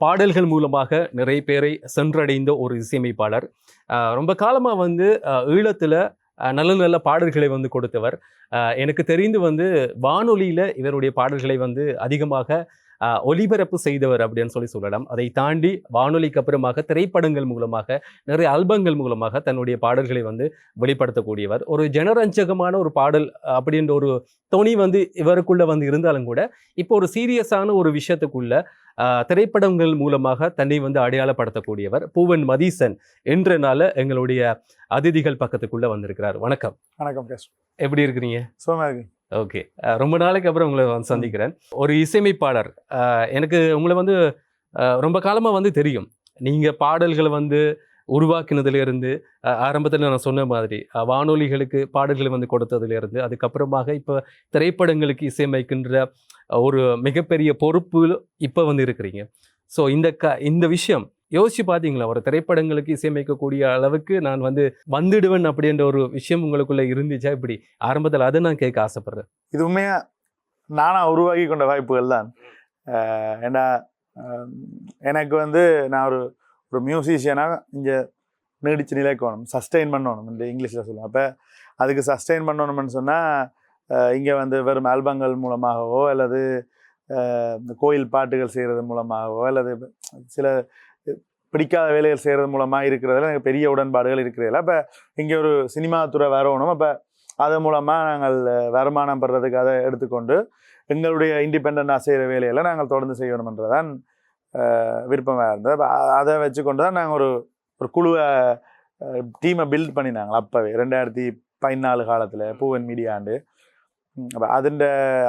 பாடல்கள் மூலமாக நிறைய பேரை சென்றடைந்த ஒரு இசையமைப்பாளர். ரொம்ப காலமாக வந்து ஈழத்தில் நல்ல நல்ல பாடல்களை வந்து கொடுத்தவர். எனக்கு தெரிந்து வந்து வானொலியில் இவருடைய பாடல்களை வந்து அதிகமாக ஒலிபரப்பு செய்தவர் அப்படின்னு சொல்லி சொல்லலாம். அதை தாண்டி வானொலிக்கு அப்புறமாக திரைப்படங்கள் மூலமாக நிறைய ஆல்பங்கள் மூலமாக தன்னுடைய பாடல்களை வந்து வெளிப்படுத்தக்கூடியவர். ஒரு ஜனரஞ்சகமான ஒரு பாடல் அப்படின்ற ஒரு தொனி வந்து இவருக்குள்ளே வந்து இருந்தாலும் கூட இப்போ ஒரு சீரியஸான ஒரு விஷயத்துக்குள்ள திரைப்படங்கள் மூலமாக தன்னை வந்து அடையாளப்படுத்தக்கூடியவர் பூவன் மதீசன் என்றனால எங்களுடைய அதிதிகள் பக்கத்துக்குள்ள வந்திருக்கிறார். வணக்கம். வணக்கம் எப்படி இருக்கிறீங்க? இருக்கு ஓகே. ரொம்ப நாளைக்கு அப்புறம் உங்களை வந்து சந்திக்கிறேன். ஒரு இசையமைப்பாளர். எனக்கு உங்களை வந்து ரொம்ப காலமா வந்து தெரியும். நீங்க பாடல்களை வந்து உருவாக்கினதுலேருந்து ஆரம்பத்தில் நான் சொன்ன மாதிரி வானொலிகளுக்கு பாடல்களை வந்து கொடுத்ததுலேருந்து அதுக்கப்புறமாக இப்போ திரைப்படங்களுக்கு இசையமைக்கின்ற ஒரு மிகப்பெரிய பொறுப்பு இப்போ வந்து இருக்கிறீங்க. ஸோ இந்த க இந்த விஷயம் யோசிச்சு பார்த்தீங்களா ஒரு திரைப்படங்களுக்கு இசையமைக்கக்கூடிய அளவுக்கு நான் வந்து வந்துடுவேன் அப்படின்ற ஒரு விஷயம் உங்களுக்குள்ளே இருந்துச்சா? இப்படி ஆரம்பத்தில் அதை நான் கேட்க ஆசைப்படுறேன். இது உண்மையாக நானாக உருவாக்கி கொண்ட வாய்ப்புகள் தான். ஏன்னா எனக்கு வந்து நான் ஒரு ஒரு மியூசிஷியனாக இங்கே நீடிச்சு நிலைக்கணும் சஸ்டெயின் பண்ணணும் இந்த இங்கிலீஷில் சொல்லுவோம் அப்போ அதுக்கு சஸ்டெயின் பண்ணணும்னு சொன்னால் இங்கே வந்து வெறும் ஆல்பங்கள் மூலமாகவோ அல்லது இந்த கோயில் பாட்டுகள் செய்கிறது மூலமாகவோ அல்லது சில பிடிக்காத வேலைகள் செய்கிறது மூலமாக இருக்கிறதுல எனக்கு பெரிய உடன்பாடுகள் இருக்கிறதில்ல. அப்போ இங்கே ஒரு சினிமா துறை வரணும். அப்போ அது மூலமாக நாங்கள் வருமானம் பெறதுக்கு அதை எடுத்துக்கொண்டு எங்களுடைய இண்டிபெண்டாக செய்கிற வேலையெல்லாம் நாங்கள் தொடர்ந்து செய்யணுன்றதான் விருப்பமாக இருந்தது. அப்ப அதை வச்சுக்கொண்டு தான் நாங்கள் ஒரு ஒரு குழுவை டீமை பில்ட் பண்ணினாங்க அப்போவே. ரெண்டாயிரத்தி பதினாலு காலத்தில் பூவன் மீடியா ஆண்டு. அப்போ அதிண்ட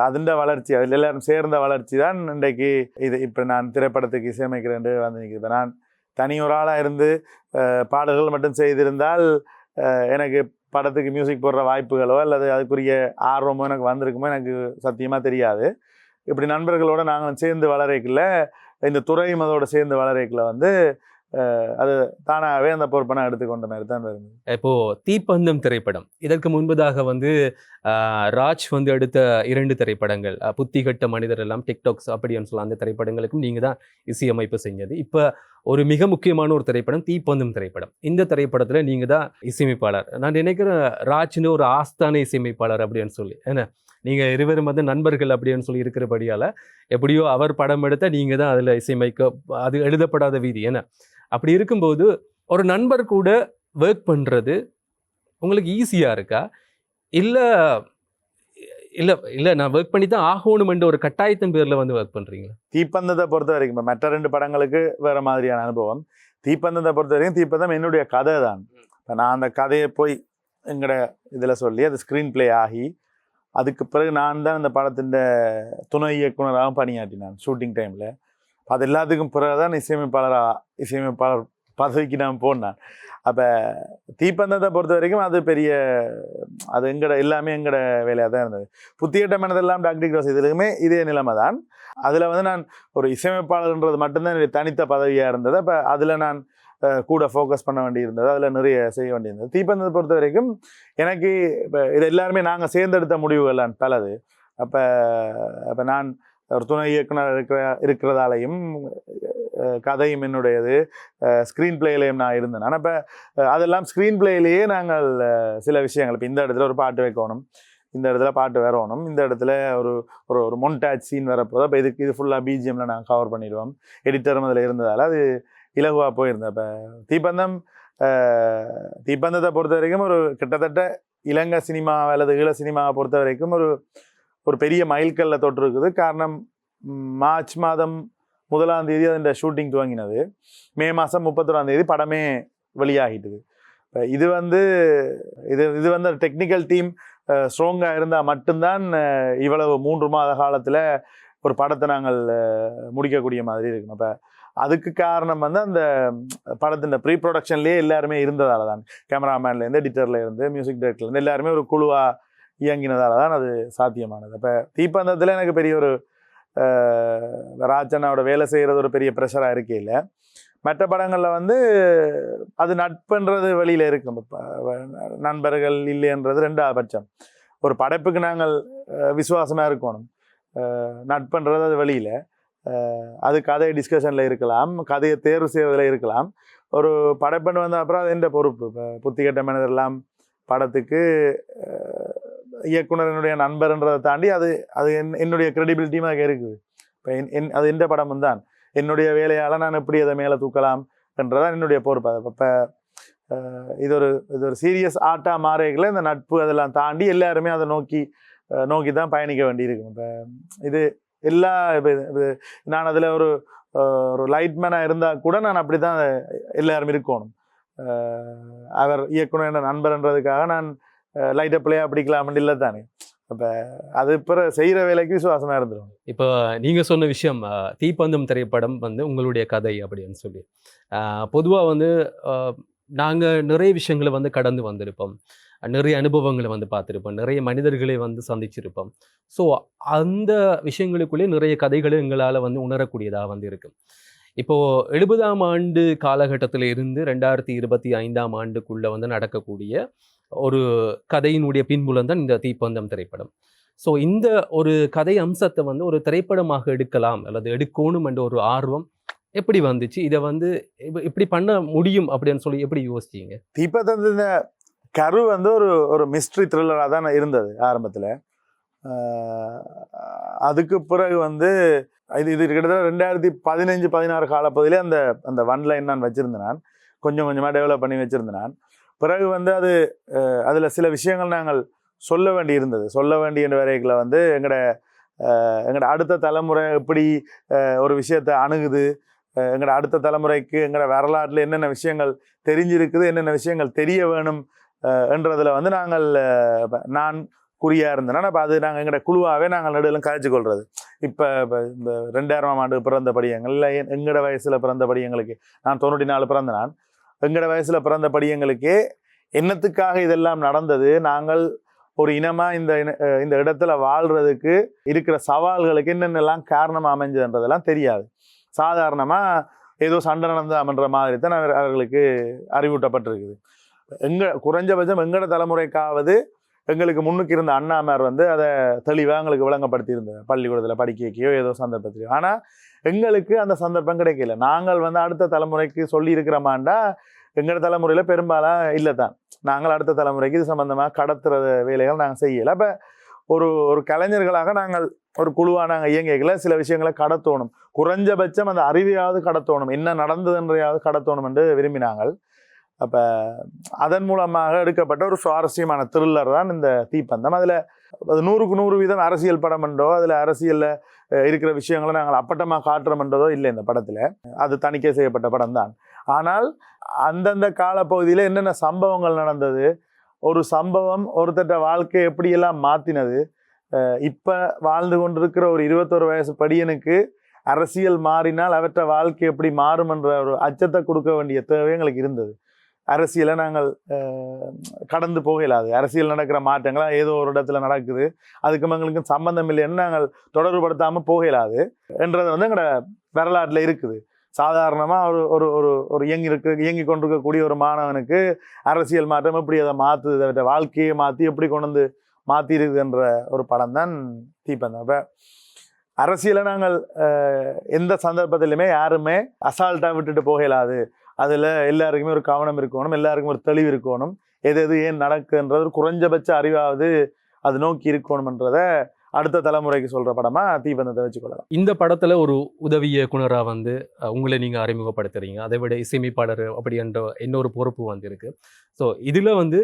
அதிண்ட வளர்ச்சி அதில் எல்லாரும் சேர்ந்த வளர்ச்சி தான் இன்றைக்கு இது. இப்போ நான் திரைப்படத்துக்கு இசையமைக்கிறேன் வந்து இப்போ நான் தனி ஒரு ஆளாக இருந்து பாடல்கள் மட்டும் செய்திருந்தால் எனக்கு படத்துக்கு மியூசிக் போடுற வாய்ப்புகளோ அல்லது அதுக்குரிய ஆர்வமோ எனக்கு வந்திருக்குமோ எனக்கு சத்தியமாக தெரியாது. இப்படி நண்பர்களோட நாங்களும் சேர்ந்து வளரைக்குள்ள இந்த துறையும் அதோடு சேர்ந்து வளரைக்குள்ள வந்து அது தானாகவே அந்த பொறுப்பை எடுத்துக்கொண்ட மாதிரி தான் இருந்தது இப்போது தீப்பந்தம் திரைப்படம். இதற்கு முன்பதாக வந்து ராஜ் வந்து எடுத்த இரண்டு திரைப்படங்கள் புத்திகட்ட மனிதர் எல்லாம் டிக்டாக்ஸ் அப்படின்னு சொல்லலாம் அந்த திரைப்படங்களுக்கும் நீங்கள் தான் இசையமைப்பு செஞ்சது. இப்போ ஒரு மிக முக்கியமான ஒரு திரைப்படம் தீப்பந்தம் திரைப்படம். இந்த திரைப்படத்தில் நீங்கள் தான் இசையமைப்பாளர். நான் நினைக்கிறேன் ராஜ்னு ஒரு ஆஸ்தான இசையமைப்பாளர் அப்படின்னு சொல்லி என்ன? நீங்க இருவரும் வந்து நண்பர்கள் அப்படின்னு சொல்லி இருக்கிறபடியால எப்படியோ அவர் படம் எடுத்த நீங்க தான் அதுல இசையமைக்க அது எழுதப்படாத வீதி என்ன? அப்படி இருக்கும்போது ஒரு நண்பர் கூட ஒர்க் பண்றது உங்களுக்கு ஈஸியா இருக்கா? இல்ல இல்ல இல்ல நான் ஒர்க் பண்ணி தான் ஆகணுமென்ற ஒரு கட்டாயத்தின் பேர்ல வந்து ஒர்க் பண்றீங்களா? தீப்பந்தத்தை பொறுத்த வரைக்கும் இப்போ மற்ற ரெண்டு படங்களுக்கு வேற மாதிரியான அனுபவம். தீப்பந்தத்தை பொறுத்த வரைக்கும் தீப்பந்தம் என்னுடைய கதை தான். இப்போ நான் அந்த கதையை போய் எங்கட இதில் சொல்லி அது ஸ்க்ரீன் ப்ளே ஆகி அதுக்கு பிறகு நான் தான் அந்த படத்தின் துணை இயக்குனராக பணியாற்றினேன் ஷூட்டிங் டைமில் அது எல்லாத்துக்கும் பிறகு தான் இசையமைப்பாளராக இசையமைப்பாளர் பதவிக்கு நான் போனேன். அப்போ தீப்பந்தத்தை பொறுத்த வரைக்கும் அது பெரிய அது எங்கட எல்லாமே எங்கட வேலையாக தான் இருந்தது. புத்தியட்ட மனதெல்லாம் டாக்டர் கிராஸ் இதுலையுமே இதே நிலைமை தான். அதில் வந்து நான் ஒரு இசையமைப்பாளர்ன்றது மட்டும்தான் என்னுடைய தனித்த பதவியாக இருந்தது. அப்போ அதில் நான் கூட ஃபோக்கஸ் பண்ண வேண்டியிருந்தது. அதில் நிறைய செய்ய வேண்டியிருந்தது. தீப்பந்தத்தை பொறுத்த வரைக்கும் எனக்கு இப்போ இது எல்லாருமே நாங்கள் சேர்ந்தெடுத்த முடிவுகள் பலது. அப்போ அப்போ நான் ஒரு துணை இயக்குனர் இருக்கிற இருக்கிறதாலையும் கதையும் என்னுடையது. ஸ்க்ரீன் பிளேலையும் நான் இருந்தேன். ஆனால் இப்போ அதெல்லாம் ஸ்க்ரீன் பிளேலேயே நாங்கள் சில விஷயங்கள். இப்போ இந்த இடத்துல ஒரு பாட்டு வைக்கணும். இந்த இடத்துல பாட்டு வரணும். இந்த இடத்துல ஒரு ஒரு ஒரு மொன்டாச் சீன் வரப்போ இப்போ இதுக்கு இது ஃபுல்லாக பிஜிஎம்ல நாங்கள் கவர் பண்ணிடுவோம். எடிட்டரும் அதில் இருந்ததால் அது இலகுவாக போயிருந்தேன் இப்போ தீப்பந்தம் தீப்பந்தத்தை பொறுத்த வரைக்கும் ஒரு கிட்டத்தட்ட இலங்கை சினிமா அல்லது ஈழ சினிமாவை பொறுத்த வரைக்கும் ஒரு ஒரு பெரிய மைல்கல்ல தொட்டிருக்குது. காரணம் மார்ச் மாதம் முதலாம் தேதி அதன் ஷூட்டிங் துவங்கினது. மே மாதம் முப்பத்தொராம் தேதி படமே வெளியாகிட்டுது. இது வந்து இது இது வந்து டெக்னிக்கல் டீம் ஸ்ட்ராங்காக இருந்தால் மட்டும்தான் இவ்வளவு மூன்று மாத காலத்தில் ஒரு படத்தை நாங்கள் முடிக்கக்கூடிய மாதிரி இருக்கும். அப்போ அதுக்கு காரணம் வந்து அந்த படத்தின் ப்ரீ ப்ரொடக்ஷன்லேயே எல்லாருமே இருந்ததால தான் கேமராமேன்லேருந்து எடிட்டர்லேருந்து மியூசிக் டைரக்டர்லேருந்து எல்லாருமே ஒரு குழுவாக இயங்கினதால தான் அது சாத்தியமானது. அப்போ தீப்பந்தத்தில் எனக்கு பெரிய ஒரு ராஜனாவோட வேலை செய்கிறது ஒரு பெரிய ப்ரெஷராக இருக்கே இல்லை. மற்ற படங்களில் வந்து அது நட்புன்றது வெளியில் இருக்கும் நண்பர்கள் இல்லைன்றது ரெண்டாவது பட்சம். ஒரு படைப்புக்கு நாங்கள் விசுவாசமாக இருக்கணும். நட்புன்றது அது வெளியில். அது கதை டிஸ்கஷனில் இருக்கலாம் கதையை தேர்வு செய்வதில் இருக்கலாம். ஒரு படைப்புன்னு வந்த அப்புறம் அது எந்த பொறுப்பு? இப்போ புத்திகட்ட மனிதர்லாம் படத்துக்கு இயக்குனர் இயக்குனரனுடைய நண்பர்ன்றதை தாண்டி அது அது என் என்னுடைய கிரெடிபிலிட்டியும் அதுக்கு இருக்குது. இப்போ என் என் அது எந்த படமும் தான். என்னுடைய வேலையால் நான் எப்படி அதை மேலே தூக்கலாம் என்றதான் என்னுடைய பொறுப்பு. அது இப்போ இது ஒரு இது ஒரு சீரியஸ் ஆர்ட்டாக மாறேங்கள இந்த நட்பு அதெல்லாம் தாண்டி எல்லாருமே அதை நோக்கி நோக்கி தான் பயணிக்க வேண்டியிருக்கும். இப்போ இது எல்லா இப்போ இது- இது நான் அதில் ஒரு ஒரு லைட்மேனாக இருந்தால் கூட நான் அப்படி தான் எல்லாரும் இருக்கணும். அவர் இயக்குனர் என்ற நண்பர்ன்றதுக்காக நான் லைட்டை பிள்ளையா பிடிக்கலாம்னு இல்லை தானே. அப்போ அது பிற செய்கிற வேலைக்கு விசுவாசமாக இருந்துடும் இப்போ நீங்கள் சொன்ன விஷயம் தீப்பந்தம் திரைப்படம் வந்து உங்களுடைய கதை அப்படின்னு சொல்லி. பொதுவாக வந்து நாங்கள் நிறைய விஷயங்களை வந்து கடந்து வந்திருப்போம். நிறைய அனுபவங்களை வந்து பார்த்துருப்போம். நிறைய மனிதர்களை வந்து சந்திச்சிருப்போம். ஸோ அந்த விஷயங்களுக்குள்ளே நிறைய கதைகளை எங்களால் வந்து உணரக்கூடியதாக வந்து இருக்கும் இப்போது எழுபதாம் ஆண்டு காலகட்டத்தில் இருந்து ரெண்டாயிரத்தி இருபத்தி ஐந்தாம் ஆண்டுக்குள்ளே வந்து நடக்கக்கூடிய ஒரு கதையினுடைய பின்புலம் தான் இந்த தீப்பந்தம் திரைப்படம். ஸோ இந்த ஒரு கதை அம்சத்தை வந்து ஒரு திரைப்படமாக எடுக்கலாம் அல்லது எடுக்கணும் என்ற ஒரு ஆர்வம் எப்படி வந்துச்சு? இதை வந்து இப்படி பண்ண முடியும் அப்படின்னு சொல்லி எப்படி யோசிச்சீங்க? தீபத்தந்த இந்த கரு வந்து ஒரு ஒரு மிஸ்ட்ரி த்ரில்லராக தான் இருந்தது ஆரம்பத்தில். அதுக்கு பிறகு வந்து இது இது கிட்டத்தட்ட ரெண்டாயிரத்தி பதினஞ்சு பதினாறு காலப்பகுதியிலே அந்த அந்த ஒன் லைன் நான் வச்சுருந்தேன் நான். கொஞ்சம் கொஞ்சமாக டெவலப் பண்ணி வச்சுருந்தேன் நான். பிறகு வந்து அது அதில் சில விஷயங்கள் நாங்கள் சொல்ல வேண்டி இருந்தது சொல்ல வேண்டிய வரைகளை வந்து எங்களோட எங்களோட அடுத்த தலைமுறை எப்படி ஒரு விஷயத்தை அணுகுது எங்களோட அடுத்த தலைமுறைக்கு எங்களோட வரலாற்றில் என்னென்ன விஷயங்கள் தெரிஞ்சிருக்குது என்னென்ன விஷயங்கள் தெரிய வேணும் என்றதில் வந்து நாங்கள் நான் குறியாக இருந்தேன்னா இப்போ அது நாங்கள் எங்களோட குழுவாகவே நாங்கள் நடுவில் கழிச்சு கொள்வது இப்போ இப்போ இந்த ரெண்டாயிரமாம் ஆண்டு பிறந்த படியங்கள் இல்லை எங்களோட வயசில் பிறந்த படியங்களுக்கு நான் தொண்ணூற்றி நாலு பிறந்த நான். எங்களோட வயசில் பிறந்த படியங்களுக்கே என்னத்துக்காக இதெல்லாம் நடந்தது? நாங்கள் ஒரு இனமாக இந்த இன- இந்த இடத்துல வாழ்றதுக்கு இருக்கிற சவால்களுக்கு என்னென்னலாம் காரணமாக அமைஞ்சதுன்றதெல்லாம் தெரியாது. சாதாரணமாக ஏதோ சண்டை நடந்தாமன்ற மாதிரி தான் அவர் அவர்களுக்கு அறிவூட்டப்பட்டிருக்குது. எங்க குறைஞ்சபட்சம் எங்களோட தலைமுறைக்காவது எங்களுக்கு முன்னுக்கு இருந்த அண்ணாமார் வந்து அதை தெளிவாக எங்களுக்கு விளங்கப்படுத்தியிருந்தார். பள்ளிக்கூடத்தில் படிக்க வைக்கையோ ஏதோ சந்தர்ப்பத்திலையோ. ஆனால் எங்களுக்கு அந்த சந்தர்ப்பம் கிடைக்கல. நாங்கள் வந்து அடுத்த தலைமுறைக்கு சொல்லி இருக்கிறோமாண்டா எங்களோட தலைமுறையில் பெரும்பாலும் இல்லை தான் நாங்கள் அடுத்த தலைமுறைக்கு இது சம்மந்தமாக கடத்துற வேலைகள் நாங்கள் செய்யலை. அப்போ ஒரு ஒரு கலைஞர்களாக நாங்கள் ஒரு குழுவாக நாங்கள் இயங்கிக்கல. சில விஷயங்களை கடத்தணும். குறைஞ்சபட்சம் அந்த அறிவையாவது கடத்தணும். என்ன நடந்ததுன்றையாவது கடத்தணும் என்று விரும்பினாங்கள். அப்போ அதன் மூலமாக எடுக்கப்பட்ட ஒரு சுவாரஸ்யமான த்ரில்லர் தான் இந்த தீப்பந்தம். அதில் அது நூறுக்கு நூறு வீதம் அரசியல் படம் என்றோ அதில் அரசியலில் இருக்கிற விஷயங்களை நாங்கள் அப்பட்டமாக காட்டுறோம்ன்றதோ இல்லை இந்த படத்தில். அது தணிக்கை செய்யப்பட்ட படம் தான் ஆனால் அந்தந்த காலப்பகுதியில் என்னென்ன சம்பவங்கள் நடந்தது ஒரு சம்பவம் ஒருத்தட்ட வாழ்க்கையை எப்படியெல்லாம் மாற்றினது இப்போ வாழ்ந்து கொண்டிருக்கிற ஒரு இருபத்தொரு வயசு படியனுக்கு அரசியல் மாறினால் அவற்றை வாழ்க்கை எப்படி மாறும் என்ற ஒரு அச்சத்தை கொடுக்க வேண்டிய தேவை எங்களுக்கு இருந்தது. அரசியலை நாங்கள் கடந்து போக இல்லாது அரசியல் நடக்கிற மாற்றங்களாம் ஏதோ ஒரு இடத்துல நடக்குது. அதுக்கும் எங்களுக்கும் சம்பந்தம் இல்லைன்னு நாங்கள் தொடர்புபடுத்தாமல் போக இல்லாது என்றது வந்து எங்களோட வரலாற்றில் இருக்குது. சாதாரணமாக ஒரு ஒரு ஒரு ஒரு இயங்கி இருக்க இயங்கி கொண்டிருக்கக்கூடிய ஒரு மாணவனுக்கு அரசியல் மாற்றம் எப்படி அதை மாற்றுது அவற்றை வாழ்க்கையை மாற்றி எப்படி கொண்டு வந்து மாற்றிருக்குன்ற ஒரு படம் தான் தீப்பந்தம். அப்போ அரசியலை நாங்கள் எந்த சந்தர்ப்பத்திலுமே யாருமே அசால்ட்டாக விட்டுட்டு போக இயலாது அதில் எல்லாருக்குமே ஒரு கவனம் இருக்கணும் எல்லாருக்கும் ஒரு தெளிவு இருக்கணும். எது எது ஏன் நடக்குன்றது ஒரு குறைஞ்சபட்ச அறிவாவது அது நோக்கி இருக்கணும்ன்றத அடுத்த தலைமுறைக்கு சொல்கிற படமாக தீபந்தத்தை வச்சுக்கொள்ளலாம். இந்த படத்தில் ஒரு உதவி இயக்குனராக வந்து உங்களை நீங்கள் அறிமுகப்படுத்துறீங்க. அதை விட இசையமைப்பாளர் அப்படி என்ற இன்னொரு பொறுப்பு வந்து இருக்குது ஸோ இதில் வந்து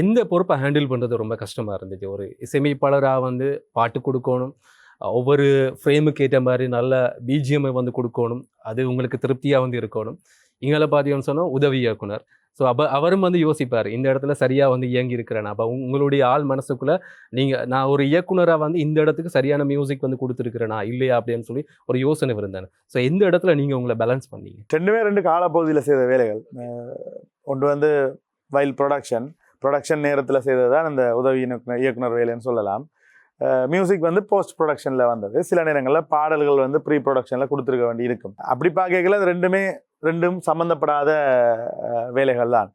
எந்த பொறுப்பை ஹேண்டில் பண்ணுறது ரொம்ப கஷ்டமாக இருந்துச்சு. ஒரு இசையமைப்பாளராக வந்து பாட்டு கொடுக்கணும் ஒவ்வொரு ஃப்ரேமுக்கு ஏற்ற மாதிரி நல்ல பிஜிஎம்ஐ வந்து கொடுக்கணும் அது உங்களுக்கு திருப்தியாக வந்து இருக்கணும். இங்கே பார்த்தீங்கன்னு சொன்னால் உதவி இயக்குனர். ஸோ அப்போ அவரும் வந்து யோசிப்பார் இந்த இடத்துல சரியாக வந்து இயங்கி இருக்கிறேன் அப்போ உங்களுடைய ஆள் மனசுக்குள்ளே நீங்கள் நான் ஒரு இயக்குனராக வந்து இந்த இடத்துக்கு சரியான மியூசிக் வந்து கொடுத்துருக்குறேனா இல்லையா அப்படின்னு சொல்லி ஒரு யோசனை இருந்தேன் ஸோ எந்த இடத்துல நீங்கள் உங்களை பேலன்ஸ் பண்ணீங்க? ரெண்டுமே ரெண்டு காலப்பகுதியில் செய்த வேலைகள். ஒன்று வந்து வயல் ப்ரொடக்ஷன் ப்ரொடக்ஷன் நேரத்தில் செய்தது தான் இந்த உதவி இயக்குனர் இயக்குனர் வேலைன்னு சொல்லலாம். மியூசிக் வந்து போஸ்ட் ப்ரொடக்ஷனில் வந்தது. சில நேரங்களில் பாடல்கள் வந்து ப்ரீ ப்ரொடக்ஷனில் கொடுத்துருக்க வேண்டி இருக்கும். அப்படி பார்க்கல அது ரெண்டுமே ரெண்டும் சம்மந்தப்படாத வேலைகள் தான்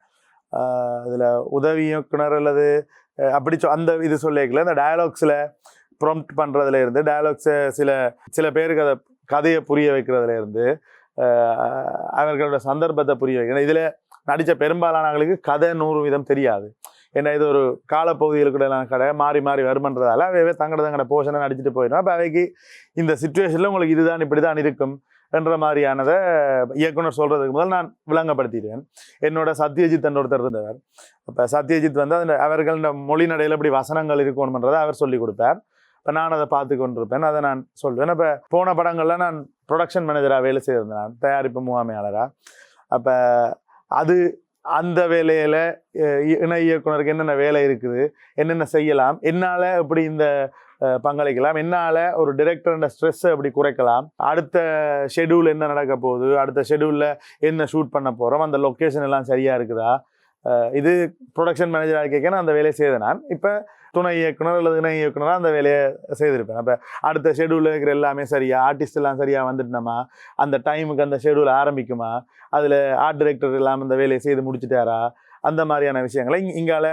இதில் உதவி இயக்குனர் அல்லது அப்படி சொ அந்த இது சொல்லிக்கல இந்த டயலாக்ஸில் ப்ரொம்ப்ட் பண்ணுறதுல இருந்து டயலாக்ஸை சில சில பேருக்கு அதை கதையை புரிய வைக்கிறதுல இருந்து அவர்களோட சந்தர்ப்பத்தை புரிய வைக்கிறது இதில் நடித்த பெரும்பாலானவர்களுக்கு கதை நூறு விதம் தெரியாது. ஏன்னா இது ஒரு காலப்பகுதியில் கூட கடை மாறி மாறி வருமன்றதால அவையவே தங்கட தங்கட போஷனை நடிச்சுட்டு போயிடும். அப்போ அவைக்கு இந்த சுச்சுவேஷனில் உங்களுக்கு இதுதான் இப்படி தான் இருக்கும். என்ற மாதிரியானதை இயக்குனர் சொல்கிறதுக்கு முதல் நான் விளங்கப்படுத்திடுவேன் என்னோட சத்யஜித் என்ற ஒருத்தர் இருந்தவர் அப்போ சத்யஜித் வந்து அந்த அவர்கள் இந்த மொழி நடையில் இப்படி வசனங்கள் இருக்கணுமன்றதை அவர் சொல்லி கொடுப்பார் இப்போ நான் அதை பார்த்து கொண்டிருப்பேன். அதை நான் சொல்வேன். இப்போ போன படங்களில் நான் ப்ரொடக்ஷன் மேனேஜராக வேலை செய்திருந்தேன். நான் தயாரிப்பு முகாமையாளராக அப்போ அது அந்த வேலையில் இணை இயக்குனருக்கு என்னென்ன வேலை இருக்குது என்னென்ன செய்யலாம் என்னால் எப்படி இந்த பங்களிக்கலாம் என்னால் ஒரு டிரெக்டரோட ஸ்ட்ரெஸ்ஸை எப்படி குறைக்கலாம் அடுத்த ஷெடியூல் என்ன நடக்க போகுது அடுத்த ஷெடியூலில் என்ன ஷூட் பண்ண போகிறோம் அந்த லொக்கேஷன் எல்லாம் சரியாக இருக்குதா? இது ப்ரொடக்ஷன் மேனேஜராக கேட்க நான் அந்த வேலையை செய்தேன் நான். இப்போ துணை இயக்குனர் அல்லது இணை இயக்குனராக அந்த வேலையை செய்திருப்பேன். அப்போ அடுத்த ஷெடியூலில் இருக்கிற எல்லாமே சரியா ஆர்டிஸ்ட் எல்லாம் சரியாக வந்துட்டோமா அந்த டைமுக்கு அந்த ஷெடியூல் ஆரம்பிக்குமா? அதில் ஆர்ட் டிரெக்டர் இல்லாமல் அந்த வேலையை செய்து முடிச்சுட்டாரா? அந்த மாதிரியான விஷயங்களை இங்கால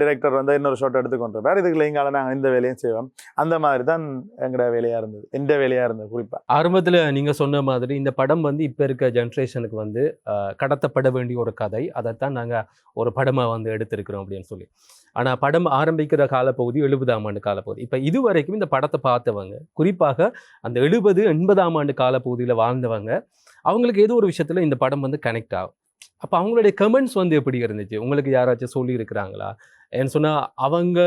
டிரெக்டர் வந்து இன்னொரு ஷாட் எடுத்துக்கொண்டிருப்பார். இதுக்கு இங்கால நாங்கள் இந்த வேலையும் செய்வோம். அந்த மாதிரி தான் எங்களோட வேலையாக இருந்தது. எந்த வேலையாக இருந்தது குறிப்பாக ஆரம்பத்தில் நீங்கள் சொன்ன மாதிரி இந்த படம் வந்து இப்போ இருக்க ஜென்ரேஷனுக்கு வந்து கடத்தப்பட வேண்டிய ஒரு கதை. அதைத்தான் நாங்கள் ஒரு படமாக வந்து எடுத்திருக்கிறோம் அப்படின்னு சொல்லி. ஆனால் படம் ஆரம்பிக்கிற காலப்பகுதி எழுபதாம் ஆண்டு காலப்பகுதி. இப்போ இதுவரைக்கும் இந்த படத்தை பார்த்தவங்க குறிப்பாக அந்த எழுபது எண்பதாம் ஆண்டு காலப்பகுதியில் வாழ்ந்தவங்க அவங்களுக்கு ஏதோ ஒரு விஷயத்தில் இந்த படம் வந்து கனெக்ட் ஆகும். அப்போ அவங்களுடைய கமெண்ட்ஸ் வந்து எப்படி இருந்துச்சு? உங்களுக்கு யாராச்சும் சொல்லியிருக்கிறாங்களா? ஏன்னு சொன்னால் அவங்க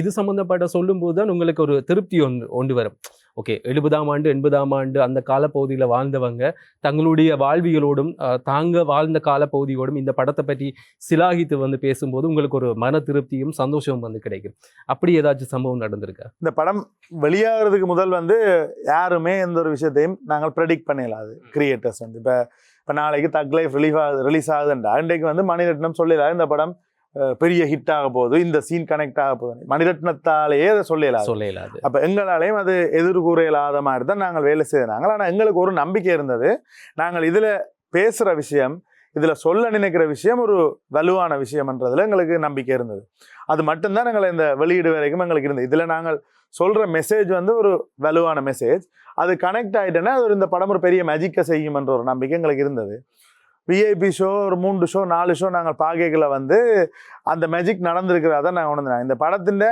இது சம்மந்தப்பட்ட சொல்லும்போது தான் உங்களுக்கு ஒரு திருப்தி ஒன்று ஒன்று வரும். ஓகே எழுபதாம் ஆண்டு எண்பதாம் ஆண்டு அந்த காலப்பகுதியில் வாழ்ந்தவங்க தங்களுடைய வாழ்வியலோடும் தாங்க வாழ்ந்த காலப்பகுதியோடும் இந்த படத்தை பற்றி சிலாகித்து வந்து பேசும்போது உங்களுக்கு ஒரு மன திருப்தியும் சந்தோஷமும் வந்து கிடைக்கும். அப்படி ஏதாச்சும் சம்பவம் நடந்திருக்கா? இந்த படம் வெளியாகிறதுக்கு முதல் வந்து யாருமே எந்த ஒரு விஷயத்தையும் நாங்கள் ப்ரெடிக்ட் பண்ணிடலாது கிரியேட்டர்ஸ் வந்து. இப்போ இப்போ நாளைக்கு தக் லைஃப் ரிலீஃப் ஆகுது ரிலீஸ் ஆகுதுன்றா? இன்றைக்கு வந்து மணிரத்னம் சொல்லிடலாம் இந்த படம் பெரிய ஹிட் ஆக போகுது. இந்த சீன் கனெக்ட் ஆக போகுது. மணிரத்னத்தாலேயே அதை சொல்லிடலாம் சொல்லல அது அப்போ எங்களாலையும் அது எதிர்கூற இல்லாத மாதிரி தான் நாங்கள் வேலை செய்தாங்க ஆனால் எங்களுக்கு ஒரு நம்பிக்கை இருந்தது. நாங்கள் இதில் பேசுகிற விஷயம் இதில் சொல்ல நினைக்கிற விஷயம் ஒரு வலுவான விஷயம்ன்றதுல எங்களுக்கு நம்பிக்கை இருந்தது. அது மட்டும்தான் எங்களை இந்த வெளியீடு வரைக்கும் எங்களுக்கு இருந்தது. இதில் நாங்கள் சொல்கிற மெசேஜ் வந்து ஒரு வலுவான மெசேஜ் அது கனெக்ட் ஆகிட்டேன்னா அது இந்த படம் ஒரு பெரிய மேஜிக்கை செய்யுமன்ற ஒரு நம்பிக்கை எங்களுக்கு இருந்தது. விஐபி ஷோ ஒரு மூன்று ஷோ நாலு ஷோ நாங்கள் பாகைகளை வந்து அந்த மேஜிக் நடந்திருக்கிறதா நாங்கள் உணர்ந்தேன். இந்த படத்தின்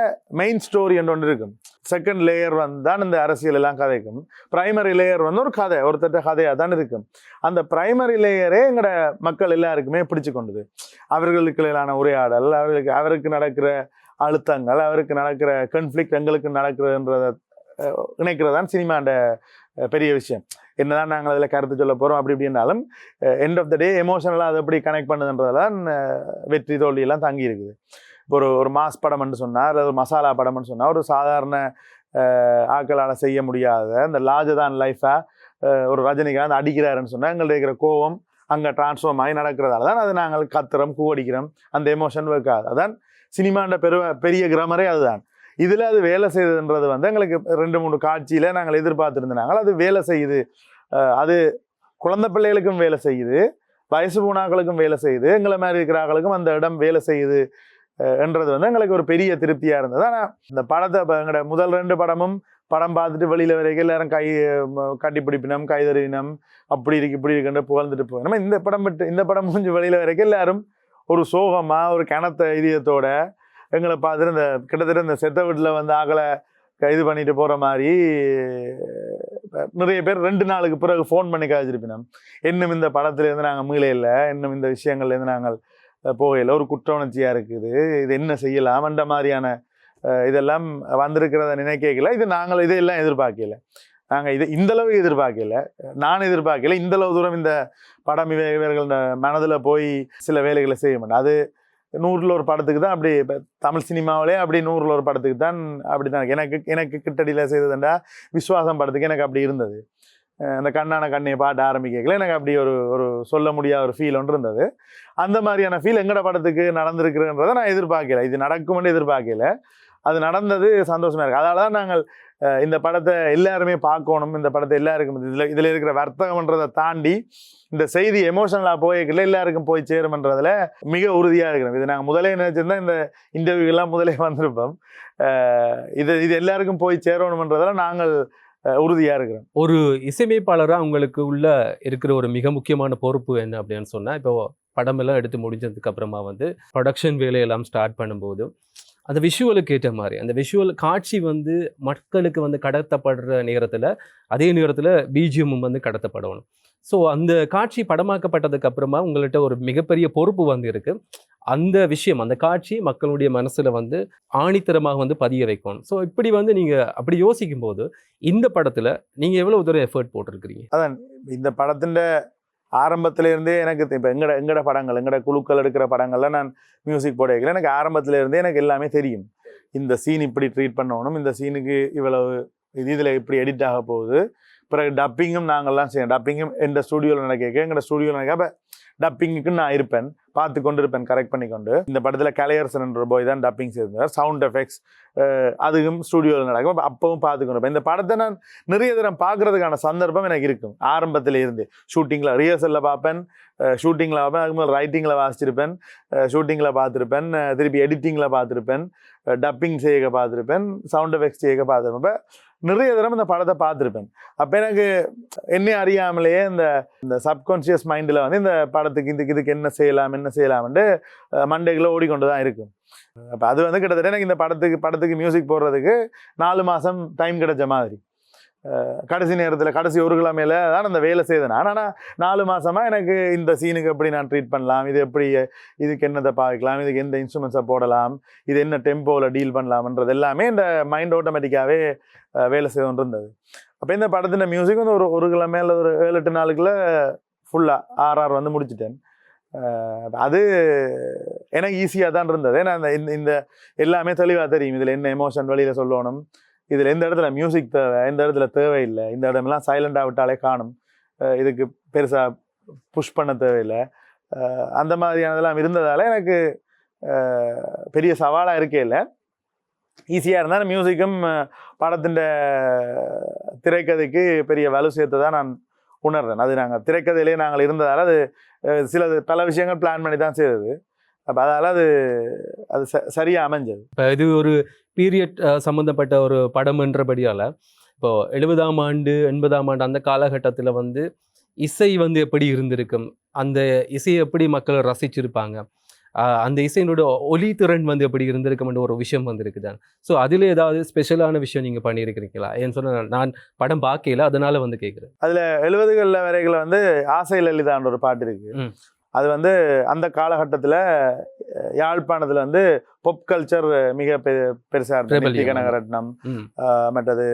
மெயின் ஸ்டோரி என்று ஒன்று இருக்கும். செகண்ட் லேயர் வந்து தான் இந்த அரசியல் எல்லாம் கதைக்கும். பிரைமரி லேயர் வந்து ஒரு கதை ஒருத்தட்ட கதையாக தான் இருக்கும். அந்த பிரைமரி லேயரே எங்களோட மக்கள் எல்லாருக்குமே பிடிச்சு கொண்டது. அவர்களுக்குள்ளான உரையாடல் அவர்களுக்கு அவருக்கு நடக்கிற அழுத்தங்கள் அவருக்கு நடக்கிற கன்ஃப்ளிக்ட் எங்களுக்கு நடக்கிறதுன்றத இணைக்கிறது தான் சினிமாண்ட பெரிய விஷயம். என்னதான் நாங்கள் அதில் கருத்து சொல்ல போகிறோம் அப்படி இப்படின்னாலும் எண்ட் ஆஃப் த டே எமோஷனலாக அதை எப்படி கனெக்ட் பண்ணுதுன்றதெல்லாம் வெற்றி தோல்வியெல்லாம் தங்கி இருக்குது. இப்போ ஒரு ஒரு மாஸ் படம்னு சொன்னால் அல்லது ஒரு மசாலா படம்னு சொன்னால் ஒரு சாதாரண ஆக்களால் செய்ய முடியாத இந்த லாஜதான் தான் லைஃபாக ஒரு ரஜினிகாந்த் அடிக்கிறாருன்னு சொன்னால் எங்கள்கிட்ட இருக்கிற கோவம் அங்கே டிரான்ஸ்ஃபார்ம் ஆகி நடக்கிறதால தான் அது நாங்கள் கத்துறோம் கூவடிக்கிறோம் அந்த எமோஷன் இருக்காது அதான் சினிமாண்ட பெருவ பெரிய கிராமரே அதுதான். இதில் அது வேலை செய்யுதுன்றது வந்து எங்களுக்கு ரெண்டு மூணு காட்சியில் நாங்கள் எதிர்பார்த்துருந்தாங்க அது வேலை செய்யுது. அது குழந்த பிள்ளைகளுக்கும் வேலை செய்யுது. வயசு பூனாக்களுக்கும் வேலை செய்யுது. எங்களை மாதிரி இருக்கிறார்களுக்கும் அந்த இடம் வேலை செய்யுது என்றது வந்து எங்களுக்கு ஒரு பெரிய திருப்தியாக இருந்தது. ஆனால் இந்த படத்தை இப்போ எங்களோட முதல் ரெண்டு படமும் படம் பார்த்துட்டு வெளியில் வரைக்கும் எல்லாரும் கை கட்டிப்பிடிப்பினம் கைதறிவினம் அப்படி இருக்கு இப்படி இருக்குன்ற புகழ்ந்துட்டு போய் நம்ம இந்த படம் விட்டு இந்த படம் முடிஞ்சு வெளியில் வரைக்கும் எல்லாரும் ஒரு சோகமாக ஒரு கனத்த இதயத்தோட எங்களை பார்த்துட்டு இந்த கிட்டத்தட்ட இந்த செத்த வீட்டில் வந்து ஆகலை இது பண்ணிட்டு போகிற மாதிரி நிறைய பேர் ரெண்டு நாளுக்கு பிறகு ஃபோன் பண்ணி காய்ச்சிருப்பினோம் இன்னும் இந்த படத்துலேருந்து நாங்கள் மீளே இல்லை இன்னும் இந்த விஷயங்கள்லேருந்து நாங்கள் போகையில் ஒரு குற்ற உணர்ச்சியாக இருக்குது. இது என்ன செய்யலாம்? அந்த மாதிரியான இதெல்லாம் வந்திருக்கிறத நினைக்கல இது நாங்கள் இதையெல்லாம் எதிர்பார்க்கல நாங்கள் இது இந்த அளவு எதிர்பார்க்கல. நான் எதிர்பார்க்கல. இந்த அளவு தூரம் இந்த படம் இவர்கள் மனதில் போய் சில வேலைகளை செய்ய மாட்டேன். அது நூறில் ஒரு படத்துக்கு தான் அப்படி இப்போ தமிழ் சினிமாவிலே அப்படி நூறில் ஒரு படத்துக்கு தான் அப்படி தான் எனக்கு எனக்கு கிட்டடியில் செய்ததுண்டா விஸ்வாசம் படத்துக்கு எனக்கு அப்படி இருந்தது. அந்த கண்ணான கண்ணையை பாட்டு ஆரம்பிக்கல எனக்கு அப்படி ஒரு ஒரு சொல்ல முடியாத ஒரு ஃபீல் ஒன்று இருந்தது. அந்த மாதிரியான ஃபீல் எங்கட படத்துக்கு நடந்திருக்குன்றதை நான் எதிர்பார்க்கல. இது நடக்கும்னு எதிர்பார்க்கல. அது நடந்தது சந்தோஷமாக இருக்குது அதனால தான் நாங்கள் இந்த படத்தை எல்லாருமே பார்க்கணும். இந்த படத்தை எல்லாருக்கும் இதில் இதில் இருக்கிற வர்த்தகம்ன்றதை தாண்டி இந்த செய்தி எமோஷனலாக போய்க்கல எல்லாருக்கும் போய் சேருமன்றதில் மிக உறுதியாக இருக்கிறோம் இது நாங்கள் முதலே நினைச்சிருந்தா இந்த இன்டர்வியூலாம் முதலே வந்திருப்போம். இது இது எல்லாருக்கும் போய் சேரணுமன்றதில் நாங்கள் உறுதியாக இருக்கிறோம். ஒரு இசையமைப்பாளராக உங்களுக்கு உள்ள இருக்கிற ஒரு மிக முக்கியமான பொறுப்பு என்ன அப்படின்னு சொன்னால் இப்போ படமெல்லாம் எடுத்து முடிஞ்சதுக்கு அப்புறமா வந்து ப்ரொடக்ஷன் வேலையெல்லாம் ஸ்டார்ட் பண்ணும்போது அந்த விஷுவலுக்கு ஏற்ற மாதிரி. அந்த விஷுவல் காட்சி வந்து மக்களுக்கு வந்து கடத்தப்படுற நேரத்தில் அதே நேரத்தில் பிஜிஎம்மும் வந்து கடத்தப்படணும். ஸோ அந்த காட்சி படமாக்கப்பட்டதுக்கு அப்புறமா உங்கள்கிட்ட ஒரு மிகப்பெரிய பொறுப்பு வந்து இருக்கு. அந்த விஷயம் அந்த காட்சி மக்களுடைய மனசில் வந்து ஆணித்தரமாக வந்து பதிய வைக்கணும். ஸோ இப்படி வந்து நீங்கள் அப்படி யோசிக்கும் போது இந்த படத்தில் நீங்கள் எவ்வளோ தூரம் எஃபர்ட் போட்டிருக்கிறீங்க? இந்த படத்தின் ஆரம்பத்திலேருந்தே எனக்கு இப்போ எங்கட எங்கட படங்கள் எங்கட குழுக்கள் எடுக்கிற படங்கள்லாம் நான் மியூசிக் போட வைக்கல எனக்கு ஆரம்பத்திலேருந்தே எனக்கு எல்லாமே தெரியும். இந்த சீன் இப்படி ட்ரீட் பண்ணணும். இந்த சீனுக்கு இவ்வளவு இது இதில் இப்படி எடிட் ஆக போகுது. பிறகு டப்பிங்கும் நாங்கள்லாம் செய்யணும் டப்பிங்கும் எந்த ஸ்டூடியோவில் நடக்க எங்கள் ஸ்டூடியோவில் நடக்க. அப்போ டப்பிங்குக்கு நான் இருப்பேன். பார்த்து கொண்டு இருப்பேன் கரெக்ட் பண்ணி கொண்டு. இந்த படத்தில் கலையரசன்ன்ற போய் தான் டப்பிங் செய்திருந்தார். சவுண்ட் எஃபெக்ட்ஸ் அதுவும் ஸ்டூடியோவில் நடக்கும். அப்பவும் பார்த்து கொண்டு இருப்பேன் இந்த படத்தை நான் நிறைய தரம் பார்க்கறதுக்கான சந்தர்ப்பம் எனக்கு இருக்கும். ஆரம்பத்தில் இருந்து. ஷூட்டிங்கில் ரிஹர்சலில் பார்ப்பேன். ஷூட்டிங்கில் பார்ப்பேன். அதுக்கு முதல் ரைட்டிங்கில் வாசிச்சிருப்பேன். ஷூட்டிங்கில் பார்த்துருப்பேன். திருப்பி எடிட்டிங்கில் பார்த்துருப்பேன். டப்பிங் செய்ய பார்த்துருப்பேன். சவுண்ட் எஃபெக்ட்ஸ் செய்ய பார்த்துருப்பேன். நிறைய தரம் இந்த படத்தை பார்த்துருப்பேன். அப்போ எனக்கு என்னை அறியாமலேயே இந்த இந்த சப்கான்ஷியஸ் மைண்டில் வந்து இந்த படத்துக்கு இதுக்கு இதுக்கு என்ன செய்யலாம் என்ன செய்யலாம்னு மண்டேக்குள்ளே ஓடிக்கொண்டு தான் இருக்கும். அப்போ அது வந்து கிட்டத்தட்ட எனக்கு இந்த படத்துக்கு படத்துக்கு மியூசிக் போடுறதுக்கு நாலு மாதம் டைம் கிடைச்ச மாதிரி. கடைசி நேரத்தில் கடைசி ஒரு கிழமையில தான் அந்த வேலை செய்தேன் நான். ஆனால் நாலு மாதமாக எனக்கு இந்த சீனுக்கு எப்படி நான் ட்ரீட் பண்ணலாம்? இது எப்படி இதுக்கு என்னத்தை பார்க்கலாம் இதுக்கு எந்த இன்ஸ்ட்ருமெண்ட்ஸை போடலாம்? இது என்ன டெம்போவில் டீல் பண்ணலாம்ன்றது எல்லாமே இந்த மைண்ட் ஆட்டோமேட்டிக்காகவே வேலை செய்து இருந்தது அப்போ இந்த படத்தின் மியூசிக் வந்து ஒரு ஒரு கிழமையில ஒரு ஏழு எட்டு நாளுக்குள்ள ஃபுல்லாக ஆர்ஆர் வந்து முடிச்சிட்டேன். அது எனக்கு ஈஸியாக தான் இருந்தது. ஏன்னா அந்த இந்த- இந்த எல்லாமே தெளிவாக தெரியும். இதில் என்ன எமோஷன் வழியில் சொல்லணும்? இதில் எந்த இடத்துல மியூசிக் தேவை எந்த இடத்துல தேவையில்லை இந்த இடமெல்லாம் சைலண்டாக விட்டாலே காணும். இதுக்கு பெருசாக புஷ் பண்ண தேவையில்லை. அந்த மாதிரியானதெல்லாம் இருந்ததால் எனக்கு பெரிய சவாலாக இருக்கே இல்லை. ஈஸியாக இருந்தால் மியூசிக்கும் படத்தின் திரைக்கதைக்கு பெரிய வலு சேர்த்து தான் நான் உணர்றேன். அது நாங்கள் திரைக்கதையிலே நாங்கள் இருந்ததால் அது சில சிலது பல விஷயங்கள் பிளான் பண்ணி தான் செய்தது. அப்போ அதால் அது அது ச சரியாக அமைஞ்சது. இப்போ இது ஒரு பீரியட் சம்மந்தப்பட்ட ஒரு படம்ன்றபடியால் இப்போ எழுபதாம் ஆண்டு எண்பதாம் ஆண்டு அந்த காலகட்டத்தில் வந்து இசை வந்து எப்படி இருந்திருக்கும்? அந்த இசையை எப்படி மக்கள் ரசிச்சிருப்பாங்க? அந்த இசையினோட ஒலி திறன் வந்து எப்படி இருந்திருக்கும்ன்ற ஒரு விஷயம் வந்து இருக்குதான் ஸோ அதில் ஏதாவது ஸ்பெஷலான விஷயம் நீங்கள் பண்ணியிருக்கிறீங்களா? ஏன்னு சொன்னால் நான் படம் பார்க்கல அதனால வந்து கேட்குறேன் எழுபதுகளில் வரைகளை வந்து ஆசை லலிதான்ற ஒரு பாட்டு இருக்கு. ம். அது வந்து அந்த காலகட்டத்தில் யாழ்ப்பாணத்தில் வந்து பொப் கல்ச்சர் மிக பெ பெருசாக இருந்தது. பிரபல்யம். நித்தி கனகரட்னம் ம். ஆஹ் மற்றது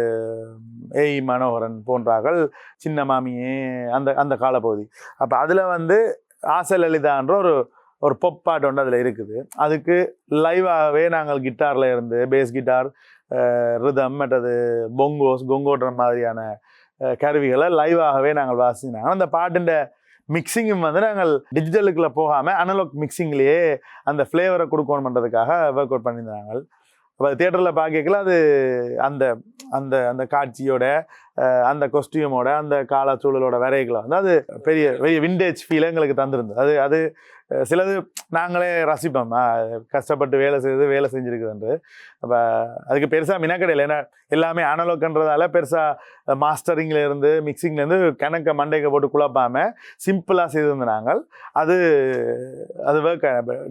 ஏய் மனோகரன் போன்றார்கள் சின்ன மாமியே அந்த அந்த காலப்பகுதி. அப்போ அதில் வந்து ஆசை லலிதான்ற ஒரு ஒரு பொப் பாட்டு ஒன்று அதில் இருக்குது. அதுக்கு லைவாகவே நாங்கள் கிட்டாரில் இருந்து பேஸ் கிட்டார் ரிதம் மற்றது பொங்கோஸ் கொங்கோட்ற மாதிரியான கருவிகளை லைவாகவே நாங்கள் வாசினாங்க அந்த பாட்டுன்ற மிக்சிங்கும் வந்து நாங்கள் டிஜிட்டலுக்குள்ள போகாமல் அனலாக் மிக்சிங்லேயே அந்த ஃப்ளேவரை கொடுக்கணுன்றதுக்காக ஒர்க் அவுட் பண்ணியிருந்தாங்க. அப்போ தியேட்டரில் பார்க்கல அது அந்த அந்த அந்த காட்சியோட அந்த கொஸ்டியூமோட அந்த காலச்சூழலோட வரைகளை வந்து அது பெரிய பெரிய விண்டேஜ் ஃபீலை எங்களுக்கு தந்திருந்தது. அது அது சிலது நாங்களே ரசிப்போம். கஷ்டப்பட்டு வேலை செய்து வேலை செஞ்சுருக்குதுன்று அப்போ அதுக்கு பெருசாக மினக்கடையில் ஏன்னா எல்லாமே அனலோக்கன்றதால பெருசாக மாஸ்டரிங்லேருந்து மிக்சிங்லேருந்து மிக்சிங்ல இருந்து கணக்க போட்டு குழப்பாமல் சிம்பிளாக செய்திருந்த நாங்கள். அது அது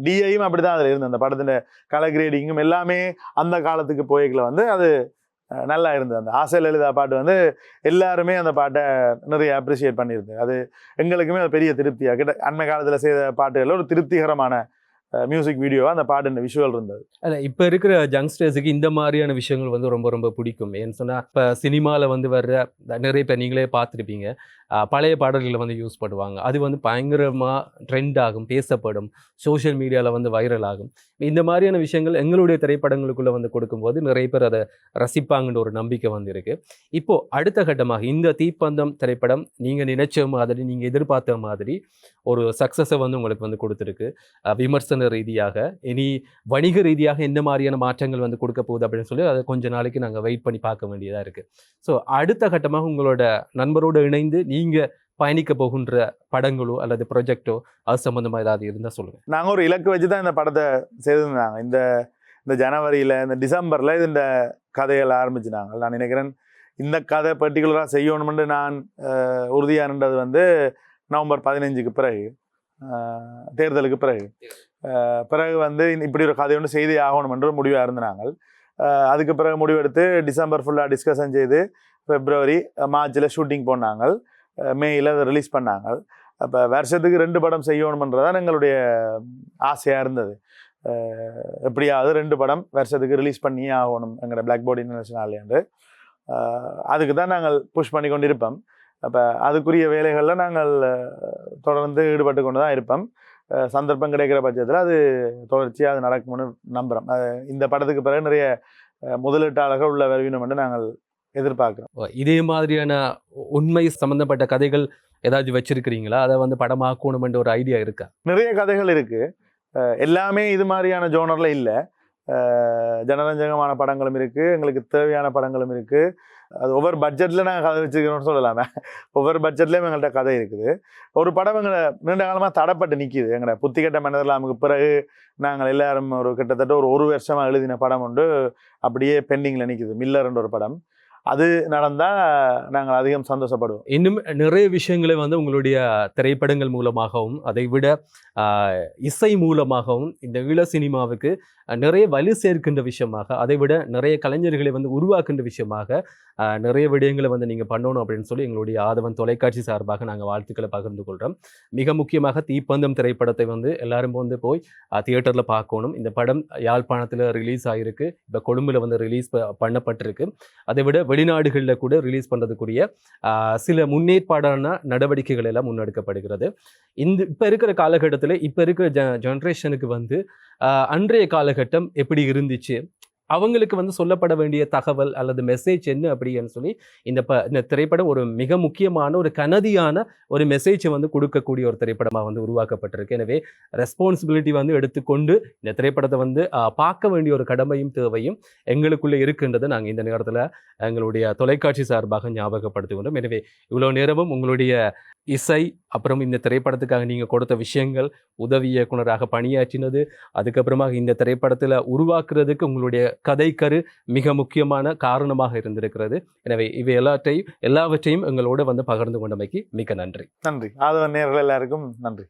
டிஐயும் அப்படி தான் அதில் இருந்தது. அந்த படத்தின் கலர் கிரேடிங்கும் எல்லாமே அந்த காலத்துக்கு போய்க்குள்ள வந்து அது நல்லா இருந்தது. அந்த ஆசை லலிதா பாட்டு வந்து எல்லாருமே அந்த பாட்டை நிறைய அப்ரிஷியேட் பண்ணியிருந்தது. அது எங்களுக்குமே அது பெரிய திருப்தியாக கிட்ட அண்மை காலத்தில் செய்த பாட்டுகளில் ஒரு திருப்திகரமான மியூசிக் வீடியோவாக அந்த பாட்டு விஷுவல் இருந்தது. அல்ல இப்போ இருக்கிற யங்ஸ்டர்ஸுக்கு இந்த மாதிரியான விஷயங்கள் வந்து ரொம்ப ரொம்ப பிடிக்கும். ஏன்னு சொன்னால் இப்போ சினிமாவில் வந்து வர்ற நிறைய பேர் நீங்களே பார்த்துருப்பீங்க. பழைய பாடல்களை வந்து யூஸ் பண்ணுவாங்க. அது வந்து பயங்கரமாக ட்ரெண்ட் ஆகும் பேசப்படும். சோஷியல் மீடியாவில் வந்து வைரல் ஆகும். இந்த மாதிரியான விஷயங்கள் எங்களுடைய திரைப்படங்களுக்குள்ளே வந்து கொடுக்கும்போது நிறைய பேர் அதை ரசிப்பாங்கன்ற ஒரு நம்பிக்கை வந்து இருக்குது இப்போது அடுத்த கட்டமாக இந்த தீப்பந்தம் திரைப்படம் நீங்கள் நினைச்ச மாதிரி நீங்கள் எதிர்பார்த்த மாதிரி ஒரு சக்ஸஸை வந்து உங்களுக்கு வந்து கொடுத்துருக்கு. விமர்சன ரீதியாக இனி வணிக ரீதியாக என்ன மாதிரியான மாற்றங்கள் வந்து கொடுக்க போகுது அப்படின்னு சொல்லி அதை கொஞ்ச நாளைக்கு நாங்கள் வெயிட் பண்ணி பார்க்க வேண்டியதாக இருக்குது ஸோ அடுத்த கட்டமாக உங்களோட நண்பரோடு இணைந்து நீங்கள் பயணிக்க போகின்ற படங்களோ அல்லது ப்ரொஜெக்டோ அது சம்மந்தமாக ஏதாவது இருந்தால் சொல்லுங்கள் நாங்கள் ஒரு இலக்கு வச்சு தான் இந்த படத்தை செய்திருந்தாங்க. இந்த இந்த ஜனவரியில் இந்த டிசம்பரில் இது இந்த கதைகள் ஆரம்பிச்சினாங்க நான் நினைக்கிறேன் இந்த கதை பர்டிகுலராக செய்யணும்னு நான் உறுதியானது இருந்தது வந்து நவம்பர் பதினஞ்சுக்கு பிறகு தேர்தலுக்கு பிறகு. பிறகு வந்து இந்த- இப்படி ஒரு கதை ஒன்று செய்தி ஆகணும் என்று முடிவாக இருந்தாங்க அதுக்கு பிறகு முடிவெடுத்து டிசம்பர் ஃபுல்லாக டிஸ்கஷன் செய்து பிப்ரவரி மார்ச்சில் ஷூட்டிங் போனாங்க மேயில் அதை ரிலீஸ் பண்ணாங்க அப்போ வருஷத்துக்கு ரெண்டு படம் செய்யணுமன்றதான் எங்களுடைய ஆசையாக இருந்தது எப்படியாவது ரெண்டு படம் வருஷத்துக்கு ரிலீஸ் பண்ணியே ஆகணும் எங்களோட பிளாக் போர்ட் இன்டர்நேஷனல் என்று அதுக்கு தான் நாங்கள் புஷ் பண்ணி கொண்டு இருப்போம் அப்போ அதுக்குரிய வேலைகளில் நாங்கள் தொடர்ந்து ஈடுபட்டு கொண்டு தான் இருப்போம். சந்தர்ப்பம் கிடைக்கிற பட்சத்தில் அது தொடர்ச்சியாக அது நடக்கும்னு நம்புகிறோம் இந்த படத்துக்கு பிறகு நிறைய முதலீட்டாளர்கள் உள்ள வருவினம் என்று நாங்கள் எதிர்பார்க்குறோம். இதே மாதிரியான உண்மை சம்பந்தப்பட்ட கதைகள் ஏதாச்சும் வச்சிருக்கிறீங்களா? அதை வந்து படமாக்கணுமென்ற ஒரு ஐடியா இருக்கா? நிறைய கதைகள் இருக்கு. அஹ் எல்லாமே இது மாதிரியான ஜோனர்ல இல்லை. ஜனரஞ்சகமான படங்களும் இருக்கு. எங்களுக்கு தேவையான படங்களும் இருக்கு. அது ஒவ்வொரு பட்ஜெட்டில் நாங்கள் கதை வச்சுக்கிறோம்னு சொல்லலாமே. ஒவ்வொரு பட்ஜெட்லேயும் எங்கள்கிட்ட கதை இருக்குது. ஒரு படம் எங்களை நீண்ட காலமாக தடப்பட்டு எங்களை எங்களோட புத்திகட்ட மனிதர்லாமுக்கு பிறகு நாங்கள் எல்லாரும் ஒரு கிட்டத்தட்ட ஒரு ஒரு வருஷமாக எழுதின படம் உண்டு. அப்படியே பெண்டிங்கில் நிற்கிது மில்லர்ன்ற ஒரு படம். அது நடந்தால் நாங்கள் அதிகம் சந்தோஷப்படுவோம். இன்னும் நிறைய விஷயங்களை வந்து உங்களுடைய திரைப்படங்கள் மூலமாகவும் அதை விட இசை மூலமாகவும் இந்த ஈழ சினிமாவுக்கு நிறைய வலு சேர்க்கின்ற விஷயமாக அதை விட நிறைய கலைஞர்களை வந்து உருவாக்குகின்ற விஷயமாக நிறைய விடயங்களை வந்து நீங்கள் பண்ணணும் அப்படின்னு சொல்லி எங்களுடைய ஆதவன் தொலைக்காட்சி சார்பாக நாங்கள் வாழ்த்துக்களை பகிர்ந்து கொள்கிறோம் மிக முக்கியமாக தீப்பந்தம் திரைப்படத்தை வந்து எல்லாரும் வந்து போய் தியேட்டரில் பார்க்கணும். இந்த படம் யாழ்ப்பாணத்தில் ரிலீஸ் ஆகிருக்கு இப்போ கொழும்பில் வந்து ரிலீஸ் பண்ணப்பட்டிருக்கு. அதை விட வெளிநாடுகளில் கூட ரிலீஸ் பண்ணுறதுக்குரிய சில முன்னேற்பாடான நடவடிக்கைகள் எல்லாம் முன்னெடுக்கப்படுகிறது. இந்த இப்போ இருக்கிற காலகட்டத்தில் இப்போ இருக்கிற ஜ ஜென்ரேஷனுக்கு வந்து அன்றைய காலகட்டம் எப்படி இருந்துச்சு? அவங்களுக்கு வந்து சொல்லப்பட வேண்டிய தகவல் அல்லது மெசேஜ் என்ன அப்படின்னு சொல்லி இந்த ப இந்த திரைப்படம் ஒரு மிக முக்கியமான ஒரு கனதியான ஒரு மெசேஜை வந்து கொடுக்கக்கூடிய ஒரு திரைப்படமாக வந்து உருவாக்கப்பட்டிருக்கு. எனவே ரெஸ்பான்சிபிலிட்டி வந்து எடுத்துக்கொண்டு இந்த திரைப்படத்தை வந்து பார்க்க வேண்டிய ஒரு கடமையும் தேவையும் எங்களுக்குள்ளே இருக்குன்றதை நாங்கள் இந்த நேரத்தில் எங்களுடைய தொலைக்காட்சி சார்பாக ஞாபகப்படுத்துகின்றோம் எனவே இவ்வளோ நேரமும் உங்களுடைய இசை அப்புறம் இந்த திரைப்படத்துக்காக நீங்கள் கொடுத்த விஷயங்கள் உதவி இயக்குனராக பணியாற்றினது அதுக்கப்புறமாக இந்த திரைப்படத்தில் உருவாக்குறதுக்கு உங்களுடைய கதைக்கரு மிக முக்கியமான காரணமாக இருந்திருக்கிறது. எனவே இவை எல்லாத்தையும் எல்லாவற்றையும் எங்களோட வந்து பகிர்ந்து கொண்டமைக்கு மிக்க நன்றி. நன்றி. ஆதவன் நேர்கள் எல்லாருக்கும் நன்றி.